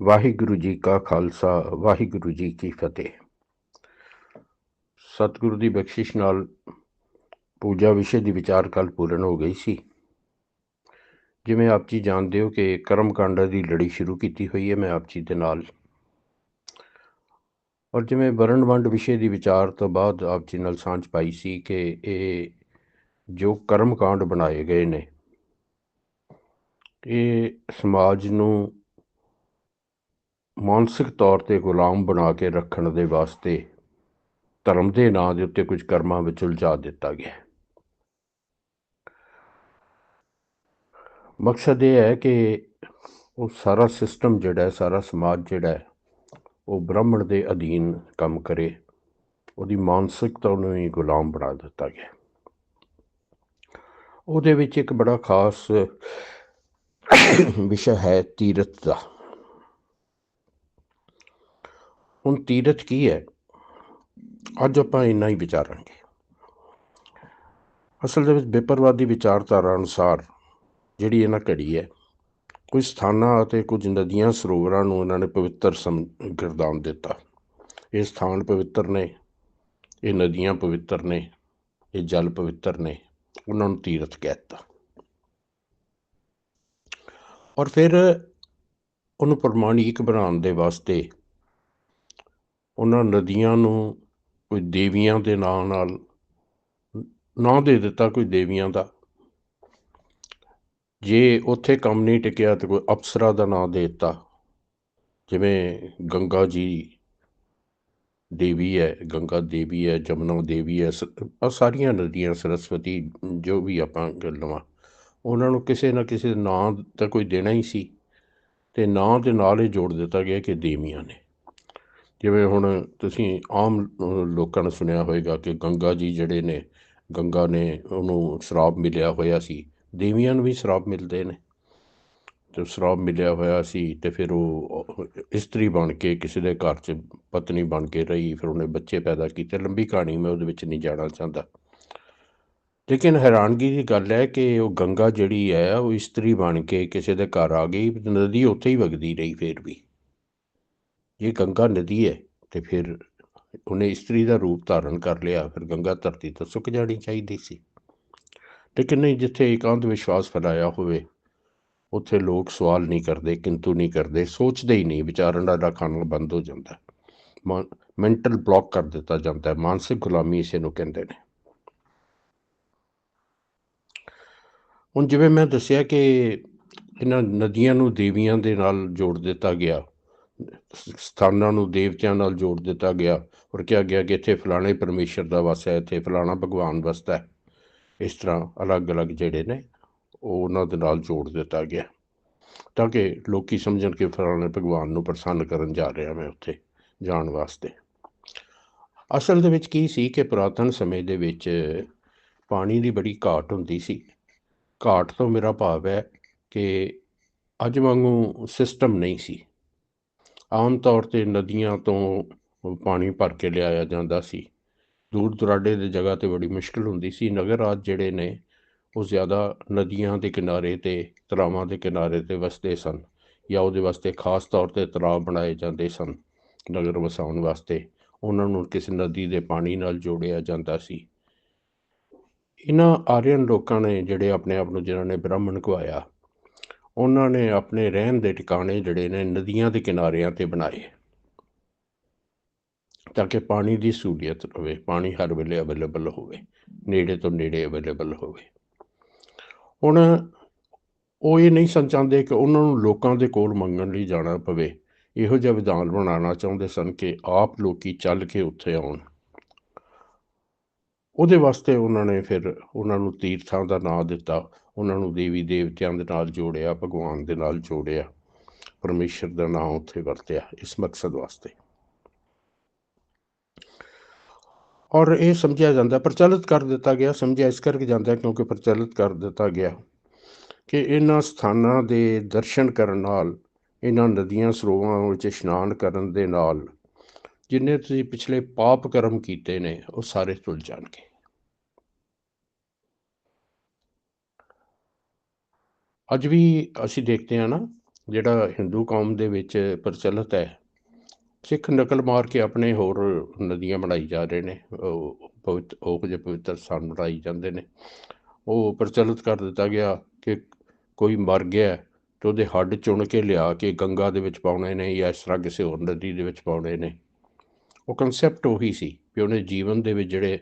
ਵਾਹਿਗੁਰੂ ਜੀ ਕਾ ਖਾਲਸਾ, ਵਾਹਿਗੁਰੂ ਜੀ ਕੀ ਫਤਿਹ। ਸਤਿਗੁਰੂ ਦੀ ਬਖਸ਼ਿਸ਼ ਨਾਲ ਪੂਜਾ ਵਿਸ਼ੇ ਦੀ ਵਿਚਾਰ ਕੱਲ ਪੂਰਨ ਹੋ ਗਈ ਸੀ। ਜਿਵੇਂ ਆਪ ਜੀ ਜਾਣਦੇ ਹੋ ਕਿ ਕਰਮ ਕਾਂਡਾਂ ਦੀ ਲੜੀ ਸ਼ੁਰੂ ਕੀਤੀ ਹੋਈ ਹੈ, ਮੈਂ ਆਪ ਜੀ ਦੇ ਨਾਲ। ਔਰ ਜਿਵੇਂ ਵਰਣ ਵੰਡ ਵਿਸ਼ੇ ਦੀ ਵਿਚਾਰ ਤੋਂ ਬਾਅਦ ਆਪ ਜੀ ਨਾਲ ਸਾਂਝ ਪਾਈ ਸੀ ਕਿ ਇਹ ਜੋ ਕਰਮ ਕਾਂਡ ਬਣਾਏ ਗਏ ਨੇ, ਇਹ ਸਮਾਜ ਨੂੰ ਮਾਨਸਿਕ ਤੌਰ ਤੇ ਗੁਲਾਮ ਬਣਾ ਕੇ ਰੱਖਣ ਦੇ ਵਾਸਤੇ ਧਰਮ ਦੇ ਨਾਂ ਦੇ ਉੱਤੇ ਕੁਝ ਕਰਮਾਂ ਵਿੱਚ ਉਲਝਾ ਦਿੱਤਾ ਗਿਆ ਮਕਸਦ ਇਹ ਹੈ ਕਿ ਉਹ ਸਾਰਾ ਸਿਸਟਮ ਜਿਹੜਾ ਹੈ, ਸਾਰਾ ਸਮਾਜ ਜਿਹੜਾ ਹੈ, ਉਹ ਬ੍ਰਾਹਮਣ ਦੇ ਅਧੀਨ ਕੰਮ ਕਰੇ। ਉਹਦੀ ਮਾਨਸਿਕਤਾ ਨੂੰ ਹੀ ਗੁਲਾਮ ਬਣਾ ਦਿੱਤਾ ਗਿਆ ਉਹਦੇ ਵਿੱਚ ਇੱਕ ਬੜਾ ਖਾਸ ਵਿਸ਼ਾ ਹੈ ਤੀਰਥ ਦਾ। ਹੁਣ ਤੀਰਥ ਕੀ ਹੈ? ਅੱਜ ਆਪਾਂ ਇੰਨਾ ਹੀ ਵਿਚਾਰਾਂਗੇ। ਅਸਲ ਦੇ ਵਿੱਚ ਬੇਪਰਵਾਦੀ ਵਿਚਾਰਧਾਰਾ ਅਨੁਸਾਰ ਜਿਹੜੀ ਇਹਨਾਂ ਘੜੀ ਹੈ ਕੁਝ ਸਥਾਨਾਂ ਅਤੇ ਕੁਝ ਨਦੀਆਂ ਸਰੋਵਰਾਂ ਨੂੰ ਇਹਨਾਂ ਨੇ ਪਵਿੱਤਰ ਸਮ, ਗਿਰਦਾਨ ਦਿੱਤਾ। ਇਹ ਸਥਾਨ ਪਵਿੱਤਰ ਨੇ, ਇਹ ਨਦੀਆਂ ਪਵਿੱਤਰ ਨੇ, ਇਹ ਜਲ ਪਵਿੱਤਰ ਨੇ, ਉਹਨਾਂ ਨੂੰ ਤੀਰਥ ਕਹਿ ਦਿੱਤਾ ਔਰ ਫਿਰ ਉਹਨੂੰ ਪ੍ਰਮਾਣਿਕ ਬਣਾਉਣ ਦੇ ਵਾਸਤੇ ਉਹਨਾਂ ਨਦੀਆਂ ਨੂੰ ਕੋਈ ਦੇਵੀਆਂ ਦੇ ਨਾਂ ਨਾਲ, ਨਾਂ ਦੇ ਦਿੱਤਾ ਕੋਈ ਦੇਵੀਆਂ ਦਾ। ਜੇ ਉੱਥੇ ਕੰਮ ਨਹੀਂ ਟਿਕਿਆ ਤੇ ਕੋਈ ਅਪਸਰਾ ਦਾ ਨਾਂ ਦੇ ਦਿੱਤਾ। ਜਿਵੇਂ ਗੰਗਾ ਜੀ ਦੇਵੀ ਹੈ, ਗੰਗਾ ਦੇਵੀ ਹੈ, ਜਮਨਾ ਦੇਵੀ ਹੈ ਆ ਸਾਰੀਆਂ ਨਦੀਆਂ, ਸਰਸਵਤੀ, ਜੋ ਵੀ ਆਪਾਂ ਲਵਾਂ, ਉਹਨਾਂ ਨੂੰ ਕਿਸੇ ਨਾ ਕਿਸੇ ਨਾਂ ਤਾਂ ਕੋਈ ਦੇਣਾ ਹੀ ਸੀ। ਤੇ ਨਾਂ ਦੇ ਨਾਲ ਹੀ ਜੋੜ ਦਿੱਤਾ ਗਿਆ ਕਿ ਦੇਵੀਆਂ ਨੇ। ਜਿਵੇਂ ਹੁਣ ਤੁਸੀਂ ਆਮ ਲੋਕਾਂ ਨੇ ਸੁਣਿਆ ਹੋਵੇਗਾ ਕਿ ਗੰਗਾ ਜੀ ਜਿਹੜੇ ਨੇ, ਗੰਗਾ ਨੇ ਉਹਨੂੰ ਸ਼ਰਾਬ ਮਿਲਿਆ ਹੋਇਆ ਸੀ, ਦੇਵੀਆਂ ਨੂੰ ਵੀ ਸ਼ਰਾਬ ਮਿਲਦੇ ਨੇ। ਤੇ ਸ਼ਰਾਬ ਮਿਲਿਆ ਹੋਇਆ ਸੀ ਤੇ ਫਿਰ ਉਹ ਇਸਤਰੀ ਬਣ ਕੇ ਕਿਸੇ ਦੇ ਘਰ 'ਚ ਪਤਨੀ ਬਣ ਕੇ ਰਹੀ, ਫਿਰ ਉਹਨੇ ਬੱਚੇ ਪੈਦਾ ਕੀਤੇ। ਲੰਬੀ ਕਹਾਣੀ ਮੈਂ ਉਹਦੇ ਵਿੱਚ ਨਹੀਂ ਜਾਣਾ ਚਾਹੁੰਦਾ। ਲੇਕਿਨ ਹੈਰਾਨਗੀ ਦੀ ਗੱਲ ਹੈ ਕਿ ਉਹ ਗੰਗਾ ਜਿਹੜੀ ਹੈ, ਉਹ ਇਸਤਰੀ ਬਣ ਕੇ ਕਿਸੇ ਦੇ ਘਰ ਆ ਗਈ, ਨਦੀ ਉੱਥੇ ਹੀ ਵਗਦੀ ਰਹੀ ਫਿਰ ਵੀ। ਇਹ ਗੰਗਾ ਨਦੀ ਹੈ ਤੇ ਫਿਰ ਉਹਨੇ ਇਸਤਰੀ ਦਾ ਰੂਪ ਧਾਰਨ ਕਰ ਲਿਆ, ਫਿਰ ਗੰਗਾ ਧਰਤੀ ਤੋਂ ਸੁੱਕ ਜਾਣੀ ਚਾਹੀਦੀ ਸੀ। ਲੇਕਿਨ ਨਹੀਂ, ਜਿੱਥੇ ਇਕਾਂਤ ਵਿਸ਼ਵਾਸ ਫੈਲਾਇਆ ਹੋਵੇ, ਉੱਥੇ ਲੋਕ ਸਵਾਲ ਨਹੀਂ ਕਰਦੇ, ਕਿੰਤੂ ਨਹੀਂ ਕਰਦੇ, ਸੋਚਦੇ ਹੀ ਨਹੀਂ, ਵਿਚਾਰਨ ਦਾ ਖਾਣਾ ਬੰਦ ਹੋ ਜਾਂਦਾ। ਮੈਂਟਲ ਬਲੌਕ ਕਰ ਦਿੱਤਾ ਜਾਂਦਾ ਹੈ, ਮਾਨਸਿਕ ਗੁਲਾਮੀ ਇਸੇ ਨੂੰ ਕਹਿੰਦੇ ਨੇ। ਹੁਣ ਜਿਵੇਂ ਮੈਂ ਦੱਸਿਆ ਕਿ ਇਹਨਾਂ ਨਦੀਆਂ ਨੂੰ ਦੇਵੀਆਂ ਦੇ ਨਾਲ ਜੋੜ ਦਿੱਤਾ ਗਿਆ ਸਥਾਨਾਂ ਨੂੰ ਦੇਵਤਿਆਂ ਨਾਲ ਜੋੜ ਦਿੱਤਾ ਗਿਆ ਔਰ ਕਿਹਾ ਗਿਆ ਕਿ ਇੱਥੇ ਫਲਾਣੇ ਪਰਮੇਸ਼ਰ ਦਾ ਵਸ ਹੈ, ਇੱਥੇ ਫਲਾਣਾ ਭਗਵਾਨ ਵਸਦਾ ਹੈ। ਇਸ ਤਰ੍ਹਾਂ ਅਲੱਗ-ਅਲੱਗ ਜਿਹੜੇ ਨੇ, ਉਹ ਉਹਨਾਂ ਦੇ ਨਾਲ ਜੋੜ ਦਿੱਤਾ ਗਿਆ। ਤਾਂ ਕਿ ਲੋਕੀ ਸਮਝਣ ਕਿ ਫਲਾਣੇ ਭਗਵਾਨ ਨੂੰ ਪ੍ਰਸੰਨ ਕਰਨ ਜਾ ਰਿਹਾ ਮੈਂ ਉੱਥੇ ਜਾਣ ਵਾਸਤੇ। ਅਸਲ ਦੇ ਵਿੱਚ ਕੀ ਸੀ ਕਿ ਪੁਰਾਤਨ ਸਮੇਂ ਦੇ ਵਿੱਚ ਪਾਣੀ ਦੀ ਬੜੀ ਘਾਟ ਹੁੰਦੀ ਸੀ। ਘਾਟ ਤੋਂ ਮੇਰਾ ਭਾਵ ਹੈ ਕਿ ਅੱਜ ਵਾਂਗੂ ਸਿਸਟਮ ਨਹੀਂ ਸੀ। ਆਮ ਤੌਰ ਤੇ ਨਦੀਆਂ ਤੋਂ ਪਾਣੀ ਭਰ ਕੇ ਲਿਆਇਆ ਜਾਂਦਾ ਸੀ। ਦੂਰ ਦੁਰਾਡੇ ਦੇ ਜਗ੍ਹਾ ਤੇ ਬੜੀ ਮੁਸ਼ਕਲ ਹੁੰਦੀ ਸੀ। ਨਗਰ ਰਾਜ ਜਿਹੜੇ ਨੇ, ਉਹ ਜ਼ਿਆਦਾ ਨਦੀਆਂ ਦੇ ਕਿਨਾਰੇ ਤੇ, ਤਲਾਵਾਂ ਦੇ ਕਿਨਾਰੇ ਤੇ ਵਸਦੇ ਸਨ ਜਾਂ ਉਹਦੇ ਵਾਸਤੇ ਖਾਸ ਤੌਰ ਤੇ ਤਲਾਬ ਬਣਾਏ ਜਾਂਦੇ ਸਨ ਨਗਰ ਵਸਾਉਣ ਵਾਸਤੇ। ਉਹਨਾਂ ਨੂੰ ਕਿਸੇ ਨਦੀ ਦੇ ਪਾਣੀ ਨਾਲ ਜੋੜਿਆ ਜਾਂਦਾ ਸੀ। ਇਹਨਾਂ ਆਰੀਅਨ ਲੋਕਾਂ ਨੇ ਜਿਹੜੇ ਆਪਣੇ ਆਪ ਨੂੰ, ਜਿਨ੍ਹਾਂ ਨੇ ਬ੍ਰਾਹਮਣ ਕਹਾਇਆ ਉਹਨਾਂ ਨੇ ਆਪਣੇ ਰਹਿਣ ਦੇ ਟਿਕਾਣੇ ਜਿਹੜੇ ਨੇ ਨਦੀਆਂ ਦੇ ਕਿਨਾਰਿਆਂ ਤੇ ਬਣਾਏ। ਤਾਂ ਕਿ ਪਾਣੀ ਦੀ ਸਹੂਲੀਅਤ ਹੋਵੇ ਪਾਣੀ ਹਰ ਵੇਲੇ ਅਵੇਲੇਬਲ ਹੋਵੇ, ਨੇੜੇ ਤੋਂ ਨੇੜੇ ਅਵੇਲੇਬਲ ਹੋਵੇ। ਹੁਣ ਉਹ ਇਹ ਨਹੀਂ ਸਨ ਚਾਹੁੰਦੇ ਕਿ ਉਹਨਾਂ ਨੂੰ ਲੋਕਾਂ ਦੇ ਕੋਲ ਮੰਗਣ ਲਈ ਜਾਣਾ ਪਵੇ। ਇਹੋ ਜਿਹਾ ਵਿਧਾਨ ਬਣਾਉਣਾ ਚਾਹੁੰਦੇ ਸਨ ਕਿ ਆਪ ਲੋਕੀ ਚੱਲ ਕੇ ਉੱਥੇ ਆਉਣ। ਉਹਦੇ ਵਾਸਤੇ ਉਹਨਾਂ ਨੇ ਫਿਰ ਉਹਨਾਂ ਨੂੰ ਤੀਰਥਾਂ ਦਾ ਨਾਮ ਦਿੱਤਾ, ਉਹਨਾਂ ਨੂੰ ਦੇਵੀ ਦੇਵਤਿਆਂ ਦੇ ਨਾਲ ਜੋੜਿਆ, ਭਗਵਾਨ ਦੇ ਨਾਲ ਜੋੜਿਆ, ਪਰਮੇਸ਼ਰ ਦਾ ਨਾਮ ਉੱਥੇ ਵਰਤਿਆ ਇਸ ਮਕਸਦ ਵਾਸਤੇ। ਔਰ ਇਹ ਸਮਝਿਆ ਜਾਂਦਾ, ਪ੍ਰਚਲਿਤ ਕਰ ਦਿੱਤਾ ਗਿਆ, ਸਮਝਿਆ ਇਸ ਕਰਕੇ ਜਾਂਦਾ ਕਿਉਂਕਿ ਪ੍ਰਚਲਿਤ ਕਰ ਦਿੱਤਾ ਗਿਆ ਕਿ ਇਹਨਾਂ ਸਥਾਨਾਂ ਦੇ ਦਰਸ਼ਨ ਕਰਨ ਨਾਲ, ਇਹਨਾਂ ਨਦੀਆਂ, ਸਰੋਵਰਾਂ ਵਿੱਚ ਇਸ਼ਨਾਨ ਕਰਨ ਦੇ ਨਾਲ ਜਿੰਨੇ ਤੁਸੀਂ ਪਿਛਲੇ ਪਾਪ ਕਰਮ ਕੀਤੇ ਨੇ, ਉਹ ਸਾਰੇ ਧੁੱਲ ਜਾਣਗੇ। ਅੱਜ ਵੀ ਅਸੀਂ ਦੇਖਦੇ ਹਾਂ ਨਾ, ਜਿਹੜਾ ਹਿੰਦੂ ਕੌਮ ਦੇ ਵਿੱਚ ਪ੍ਰਚਲਿਤ ਹੈ, ਸਿੱਖ ਨਕਲ ਮਾਰ ਕੇ ਆਪਣੇ ਹੋਰ ਨਦੀਆਂ ਬਣਾਈ ਜਾ ਰਹੇ ਨੇ, ਉਹ ਪਵਿੱਤ, ਉਹ ਜਿਹੇ ਪਵਿੱਤਰ ਸਥਾਨ ਬਣਾਈ ਜਾਂਦੇ ਨੇ। ਉਹ ਪ੍ਰਚਲਿਤ ਕਰ ਦਿੱਤਾ ਗਿਆ ਕਿ ਕੋਈ ਮਰ ਗਿਆ ਤੇ ਉਹਦੇ ਹੱਡ ਚੁਣ ਕੇ ਲਿਆ ਕੇ ਗੰਗਾ ਦੇ ਵਿੱਚ ਪਾਉਣੇ ਨੇ ਜਾਂ ਇਸ ਤਰ੍ਹਾਂ ਕਿਸੇ ਹੋਰ ਨਦੀ ਦੇ ਵਿੱਚ ਪਾਉਣੇ ਨੇ। ਉਹ ਕਨਸੈਪਟ ਉਹੀ ਸੀ ਵੀ ਉਹਨੇ ਜੀਵਨ ਦੇ ਵਿੱਚ ਜਿਹੜੇ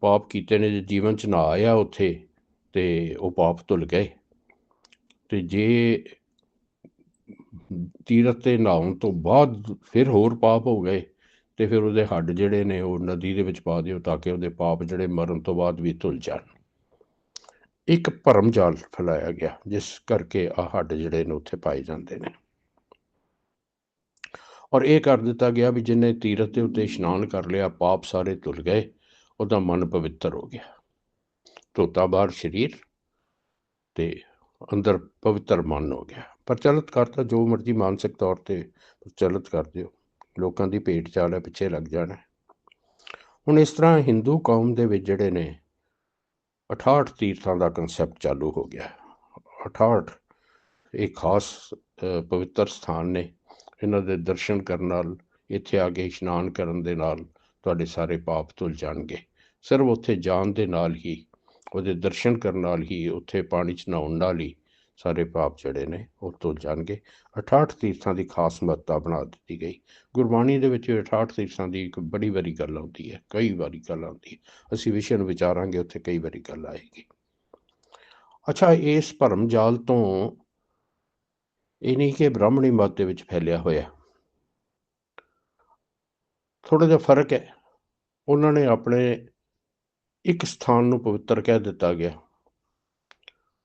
ਪਾਪ ਕੀਤੇ ਨੇ, ਜੇ ਜੀਵਨ ਚ ਨਾ ਆਇਆ ਉੱਥੇ, ਤੇ ਉਹ ਪਾਪ ਧੁੱਲ ਗਏ। ਤੇ ਜੇ ਤੀਰਥ ਤੇ ਨਹਾਉਣ ਤੋਂ ਬਾਅਦ ਫਿਰ ਹੋਰ ਪਾਪ ਹੋ ਗਏ, ਤੇ ਫਿਰ ਉਹਦੇ ਹੱਡ ਜਿਹੜੇ ਨੇ ਉਹ ਨਦੀ ਦੇ ਵਿੱਚ ਪਾ ਦਿਓ ਤਾਂ ਕਿ ਉਹਦੇ ਪਾਪ ਜਿਹੜੇ ਮਰਨ ਤੋਂ ਬਾਅਦ ਵੀ ਧੁੱਲ ਜਾਣ। ਇੱਕ ਭਰਮ ਜਾਲ ਫੈਲਾਇਆ ਗਿਆ, ਜਿਸ ਕਰਕੇ ਆ ਹੱਡ ਜਿਹੜੇ ਨੇ ਉੱਥੇ ਪਾਏ ਜਾਂਦੇ ਨੇ। ਔਰ ਇਹ ਕਰ ਦਿੱਤਾ ਗਿਆ ਵੀ ਜਿਹਨੇ ਤੀਰਥ ਦੇ ਉੱਤੇ ਇਸ਼ਨਾਨ ਕਰ ਲਿਆ, ਪਾਪ ਸਾਰੇ ਧੁੱਲ ਗਏ, ਉਹਦਾ ਮਨ ਪਵਿੱਤਰ ਹੋ ਗਿਆ। ਧੋਤਾ ਬਾਹਰ ਸਰੀਰ ਤੇ ਅੰਦਰ ਪਵਿੱਤਰ ਮਨ ਹੋ ਗਿਆ। ਪ੍ਰਚਲਿਤ ਕਰਤਾ ਜੋ ਮਰਜ਼ੀ ਮਾਨਸਿਕ ਤੌਰ ਤੇ ਪ੍ਰਚਲਿਤ ਕਰ ਦਿਓ। ਲੋਕਾਂ ਦੀ ਭੇਟ ਚਾਲ ਹੈ, ਪਿੱਛੇ ਲੱਗ ਜਾਣਾ ਹੁਣ ਇਸ ਤਰ੍ਹਾਂ ਹਿੰਦੂ ਕੌਮ ਦੇ ਵਿੱਚ ਜਿਹੜੇ ਨੇ 68 ਤੀਰਥਾਂ ਦਾ ਕਨਸੈਪਟ ਚਾਲੂ ਹੋ ਗਿਆ। 68 ਇਹ ਖਾਸ ਪਵਿੱਤਰ ਸਥਾਨ ਨੇ। ਇਹਨਾਂ ਦੇ ਦਰਸ਼ਨ ਕਰਨ ਨਾਲ, ਇੱਥੇ ਆ ਕੇ ਇਸ਼ਨਾਨ ਕਰਨ ਦੇ ਨਾਲ ਤੁਹਾਡੇ ਸਾਰੇ ਪਾਪ ਧੁੱਲ ਜਾਣਗੇ। ਸਿਰਫ ਉੱਥੇ ਜਾਣ ਦੇ ਨਾਲ ਹੀ, ਉਹਦੇ ਦਰਸ਼ਨ ਕਰਨ ਨਾਲ ਹੀ, ਉੱਥੇ ਪਾਣੀ 'ਚ ਨਹਾਉਣ ਨਾਲ ਹੀ ਸਾਰੇ ਪਾਪ ਜਿਹੜੇ ਨੇ ਉਹ ਧੁੱਲ ਜਾਣਗੇ। 68 ਤੀਰਥਾਂ ਦੀ ਖਾਸ ਮਹੱਤਤਾ ਬਣਾ ਦਿੱਤੀ ਗਈ। ਗੁਰਬਾਣੀ ਦੇ ਵਿੱਚ 68 ਤੀਰਥਾਂ ਦੀ ਇੱਕ ਬੜੀ ਵਾਰੀ ਗੱਲ ਆਉਂਦੀ ਹੈ, ਕਈ ਵਾਰੀ ਗੱਲ ਆਉਂਦੀ ਹੈ। ਅਸੀਂ ਵਿਸ਼ੇ ਨੂੰ ਵਿਚਾਰਾਂਗੇ, ਉੱਥੇ ਕਈ ਵਾਰੀ ਗੱਲ ਆਏਗੀ। ਅੱਛਾ, ਇਸ ਭਰਮ ਜਾਲ ਤੋਂ ਇਹ ਨਹੀਂ ਕਿ ਬ੍ਰਾਹਮਣੀ ਮਤ ਦੇ ਵਿੱਚ ਫੈਲਿਆ ਹੋਇਆ। ਥੋੜਾ ਜਿਹਾ ਫ਼ਰਕ ਹੈ। ਉਹਨਾਂ ਨੇ ਆਪਣੇ ਇੱਕ ਸਥਾਨ ਨੂੰ ਪਵਿੱਤਰ ਕਹਿ ਦਿੱਤਾ ਗਿਆ।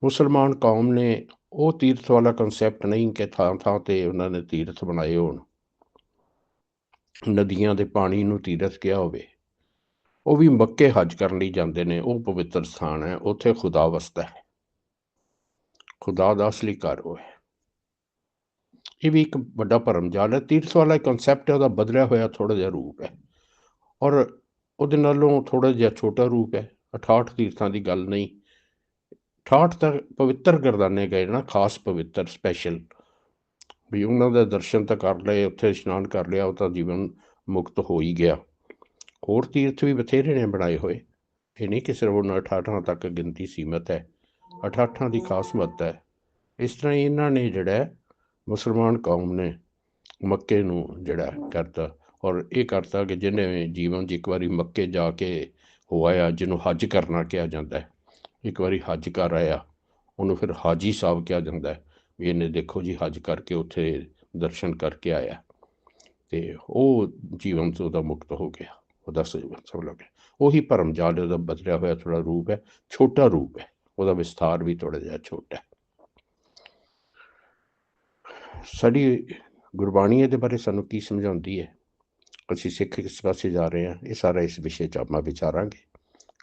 ਮੁਸਲਮਾਨ ਕੌਮ ਨੇ ਉਹ ਤੀਰਥ ਵਾਲਾ ਕਨਸੈਪਟ ਨਹੀਂ ਕਿ ਥਾਂ ਥਾਂ ਤੇ ਉਹਨਾਂ ਨੇ ਤੀਰਥ ਬਣਾਏ ਹੋਣ। ਨਦੀਆਂ ਦੇ ਪਾਣੀ ਨੂੰ ਤੀਰਥ ਕਿਹਾ ਹੋਵੇ। ਉਹ ਵੀ ਮੱਕੇ ਹੱਜ ਕਰਨ ਲਈ ਜਾਂਦੇ ਨੇ। ਉਹ ਪਵਿੱਤਰ ਸਥਾਨ ਹੈ। ਉੱਥੇ ਖੁਦਾ ਵਸਦਾ ਹੈ। ਖੁਦਾ ਦਾ ਅਸਲੀ ਘਰ ਉਹ ਹੈ। ਇਹ ਵੀ ਇੱਕ ਵੱਡਾ ਭਰਮ ਜਾਲ ਹੈ ਤੀਰਥ ਵਾਲਾ ਕਨਸੈਪਟ ਹੈ, ਉਹਦਾ ਬਦਲਿਆ ਹੋਇਆ ਥੋੜਾ ਜਿਹਾ ਰੂਪ ਹੈ। ਔਰ ਉਹਦੇ ਨਾਲੋਂ ਥੋੜਾ ਜਿਹਾ ਛੋਟਾ ਰੂਪ ਹੈ। 68 ਤੀਰਥਾਂ ਦੀ ਗੱਲ ਨਹੀਂ। 68 ਤਾਂ ਪਵਿੱਤਰ ਗਰਦਾਨੇ ਗਏ ਨਾ, ਖਾਸ ਪਵਿੱਤਰ ਸਪੈਸ਼ਲ ਵੀ ਉਹਨਾਂ ਦੇ ਦਰਸ਼ਨ ਤਾਂ ਕਰ ਲਏ, ਉੱਥੇ ਇਸ਼ਨਾਨ ਕਰ ਲਿਆ, ਉਹ ਤਾਂ ਜੀਵਨ ਮੁਕਤ ਹੋ ਹੀ ਗਿਆ। ਹੋਰ ਤੀਰਥ ਵੀ ਬਥੇਰੇ ਨੇ ਬਣਾਏ ਹੋਏ। ਇਹ ਨਹੀਂ ਕਿ ਸਿਰਫ ਉਹਨਾਂ 68 ਤੱਕ ਗਿਣਤੀ ਸੀਮਤ ਹੈ। 68 ਦੀ ਖਾਸ ਮਹੱਤਤਾ ਹੈ। ਇਸ ਤਰ੍ਹਾਂ ਹੀ ਇਹਨਾਂ ਨੇ ਜਿਹੜਾ ਮੁਸਲਮਾਨ ਕੌਮ ਨੇ ਮੱਕੇ ਨੂੰ ਜਿਹੜਾ ਕਰਤਾ ਔਰ ਇਹ ਕਰਤਾ ਕਿ ਜਿਹਨੇ ਜੀਵਨ 'ਚ ਇੱਕ ਵਾਰੀ ਮੱਕੇ ਜਾ ਕੇ ਹੋਇਆ, ਜਿਹਨੂੰ ਹੱਜ ਕਰਨਾ ਕਿਹਾ ਜਾਂਦਾ ਹੈ, ਇੱਕ ਵਾਰੀ ਹੱਜ ਕਰ ਆਇਆ, ਉਹਨੂੰ ਫਿਰ ਹਾਜੀ ਸਾਹਿਬ ਕਿਹਾ ਜਾਂਦਾ ਹੈ ਵੀ ਇਹਨੇ ਦੇਖੋ ਜੀ ਹੱਜ ਕਰਕੇ ਉੱਥੇ ਦਰਸ਼ਨ ਕਰਕੇ ਆਇਆ ਤੇ ਉਹ ਜੀਵਨ ਤੋਂ ਉਹਦਾ ਮੁਕਤ ਹੋ ਗਿਆ, ਉਹਦਾ ਸਭ ਲੱਗ ਗਿਆ ਉਹੀ ਭਰਮ ਜਾਲ ਉਹਦਾ ਬਦਲਿਆ ਹੋਇਆ ਥੋੜਾ ਰੂਪ ਹੈ, ਛੋਟਾ ਰੂਪ ਹੈ, ਉਹਦਾ ਵਿਸਥਾਰ ਵੀ ਥੋੜਾ ਜਿਹਾ ਛੋਟਾ ਹੈ। ਸਾਡੀ ਗੁਰਬਾਣੀ ਇਹਦੇ ਬਾਰੇ ਸਾਨੂੰ ਕੀ ਸਮਝਾਉਂਦੀ ਹੈ? ਅਸੀਂ ਸਿੱਖ ਕਿਸ ਪਾਸੇ ਜਾ ਰਹੇ ਹਾਂ? ਇਹ ਸਾਰਾ ਇਸ ਵਿਸ਼ੇ 'ਚ ਆਪਾਂ ਵਿਚਾਰਾਂਗੇ।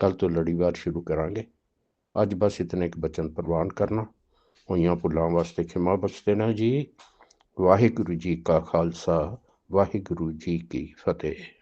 ਕੱਲ ਤੋਂ ਲੜੀਵਾਰ ਸ਼ੁਰੂ ਕਰਾਂਗੇ। ਅੱਜ ਬਸ ਇਤਨੇ ਇੱਕ ਬਚਨ ਪ੍ਰਵਾਨ ਕਰਨਾ। ਹੋਈਆਂ ਭੁੱਲਾਂ ਵਾਸਤੇ ਖਿਮਾ ਬਖਸ਼ ਦੇਣਾ ਜੀ। ਵਾਹਿਗੁਰੂ ਜੀ ਕਾ ਖਾਲਸਾ, ਵਾਹਿਗੁਰੂ ਜੀ ਕੀ ਫਤਿਹ।